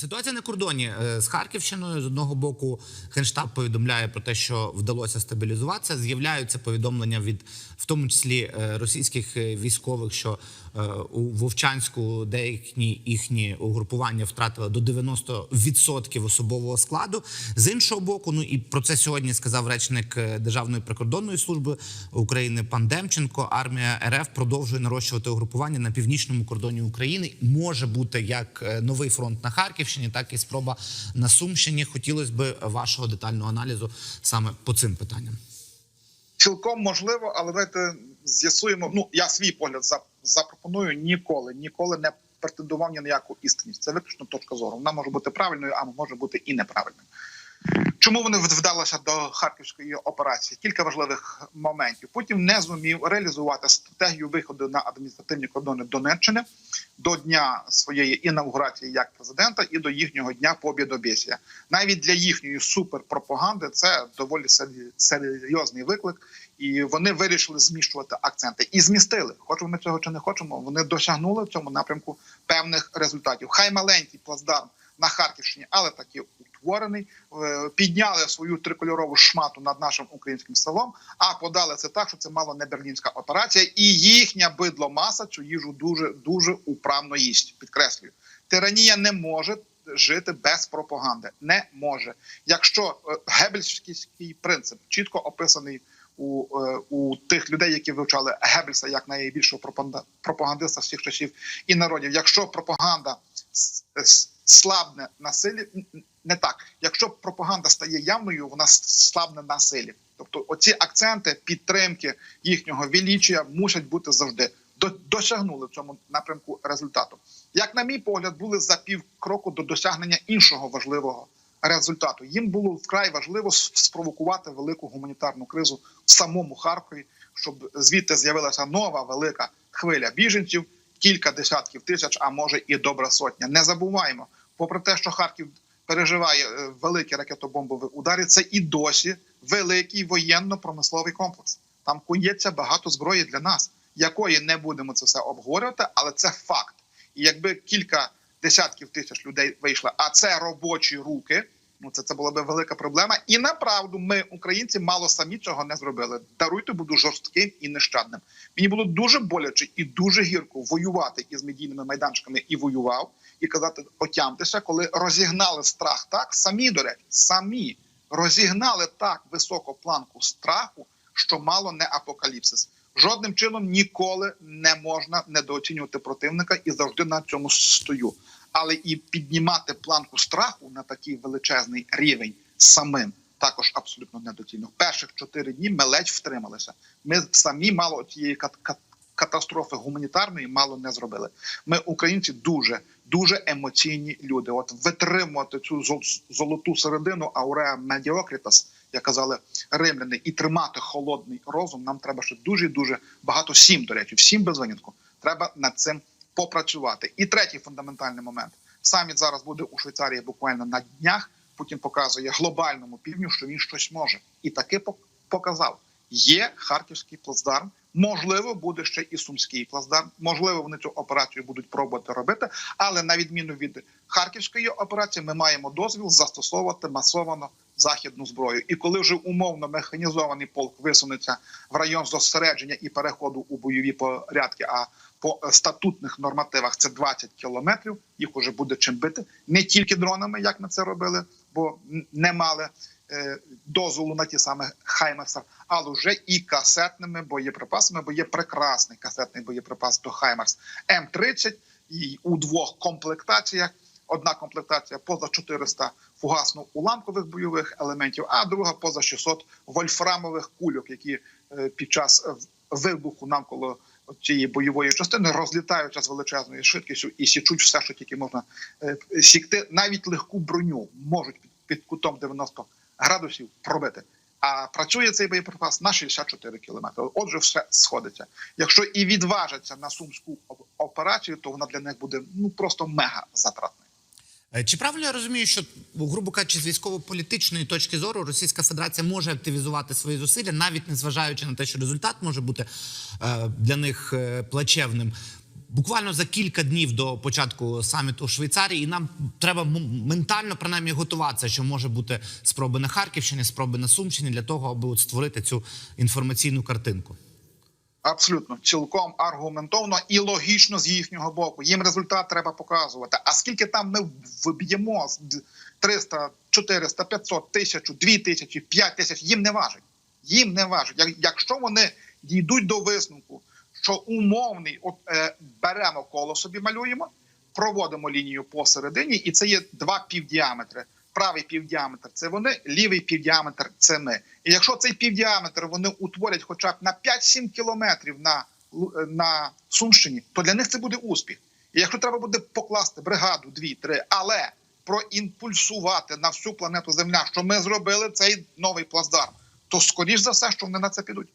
Ситуація на кордоні е, з Харківщиною з одного боку генштаб повідомляє про те, що вдалося стабілізуватися. З'являються повідомлення від, в тому числі е, російських е, військових, що у Вовчанську деякі їхні угрупування втратили до 90% особового складу. З іншого боку, ну і про це сьогодні сказав речник Державної прикордонної служби України пан Демченко. Армія РФ продовжує нарощувати угрупування на північному кордоні України. Може бути як новий фронт на Харківщині, так і спроба на Сумщині. Хотілося б вашого детального аналізу саме по цим питанням. Цілком можливо, але давайте з'ясуємо. Ну я свій погляд за- запропоную ніколи, ніколи не претендував ні на яку істинність. Це виключно точка зору. Вона може бути правильною, а може бути і неправильною. Чому вони вдалися до харківської операції? Кілька важливих моментів. Путін не зумів реалізувати стратегію виходу на адміністративні кордони Донеччини до дня своєї інаугурації як президента і до їхнього дня побєдобєсія. Навіть для їхньої суперпропаганди це доволі серйозний виклик, і вони вирішили зміщувати акценти і змістили. Хочемо ми цього чи не хочемо. Вони досягнули в цьому напрямку певних результатів. Хай маленький плацдарм на Харківщині, але таки утворений, е, підняли свою трикольорову шмату над нашим українським селом, а подали це так, що це мало не берлінська операція, і їхня бидломаса цю їжу дуже дуже управно їсть. Підкреслюю, тиранія не може жити без пропаганди. Не може. Якщо е, гебельський принцип чітко описаний. У, е, у тих людей, які вивчали Геббельса як найбільшого пропагандиста всіх часів і народів, якщо пропаганда слабне на не так. Якщо пропаганда стає явною, вона слабне на. Тобто, оці акценти підтримки їхнього величія мусять бути завжди. Досягнули в цьому напрямку результату. Як на мій погляд, були за пів кроку до досягнення іншого важливого результату. Їм було вкрай важливо спровокувати велику гуманітарну кризу в самому Харкові, щоб звідти з'явилася нова велика хвиля біженців, кілька десятків тисяч, а може і добра сотня. Не забуваємо, попри те, що Харків переживає е, великі ракетобомбові удари, це і досі великий воєнно-промисловий комплекс. Там кується багато зброї для нас, якої не будемо це все обговорювати, але це факт. І якби кілька десятків тисяч людей вийшло, а це робочі руки. Ну, це, це була би велика проблема. І направду ми, українці, мало самі цього не зробили. Даруйте, буду жорстким і нещадним. Мені було дуже боляче і дуже гірко воювати із медійними майданчиками і воював, і казати отямтеся, коли розігнали страх так, самі до речі, самі розігнали так високу планку страху, що мало не апокаліпсис. Жодним чином ніколи не можна недооцінювати противника і завжди на цьому стою. Але і піднімати планку страху на такий величезний рівень самим також абсолютно недоцільно. Перших чотири дні ми ледь втрималися. Ми самі мало цієї кат- кат- катастрофи гуманітарної мало не зробили. Ми, українці, дуже дуже емоційні люди. От витримувати цю золоту середину ауреа медіокритас, як казали римляни, і тримати холодний розум. Нам треба ще дуже дуже багато. Всім, до речі, всім без винятку. Треба над цим попрацювати. І третій фундаментальний момент: саміт зараз буде у Швейцарії буквально на днях. Путін показує глобальному півдню, що він щось може, і таки показав. Є харківський плацдарм. Можливо, буде ще і сумський плацдарм. Можливо, вони цю операцію будуть пробувати робити. Але на відміну від харківської операції, ми маємо дозвіл застосовувати масовано західну зброю. І коли вже умовно механізований полк висунеться в район зосередження і переходу у бойові порядки, а по статутних нормативах це 20 кілометрів. Їх уже буде чим бити не тільки дронами, як ми це робили, бо не мали е, дозволу на ті самі Хаймерса, але вже і касетними боєприпасами, бо є прекрасний касетний боєприпас до Хаймерс М30 і у двох комплектаціях. Одна комплектація поза 400 фугасно-уламкових бойових елементів, а друга поза 600 вольфрамових кульок, які е, під час вибуху навколо цієї бойової частини розлітаються з величезною швидкістю і січуть все, що тільки можна е, сікти. Навіть легку броню можуть під, під кутом 90 градусів пробити. А працює цей боєприпас на 64 кілометри. Отже, все сходиться. Якщо і відважаться на сумську операцію, то вона для них буде ну просто мега затратною. Е, Чи правильно я розумію, що грубо кажучи, з військово-політичної точки зору Російська Федерація може активізувати свої зусилля, навіть незважаючи на те, що результат може бути е, для них е, плачевним. буквально за кілька днів до початку саміту у Швейцарії, і нам треба ментально принаймні готуватися, що може бути спроби на Харківщині, спроби на Сумщині для того, аби от створити цю інформаційну картинку. Абсолютно, цілком аргументовно і логічно з їхнього боку. Їм результат треба показувати. А скільки там ми д- 300, 400, 500, 1000, 2000, 5000, їм не важить. Їм не важить. Як- Якщо вони дійдуть до висновку, що умовний, от е, беремо коло собі, малюємо, проводимо лінію посередині, і це є два півдіаметри. Правий півдіаметр це вони, лівий півдіаметр це ми. І якщо цей півдіаметр вони утворять хоча б на 5-7 кілометрів на, на Сумщині, то для них це буде успіх. І якщо треба буде покласти бригаду, дві-три, але проімпульсувати на всю планету Земля, що ми зробили цей новий плацдарм, то скоріш за все, що вони на це підуть.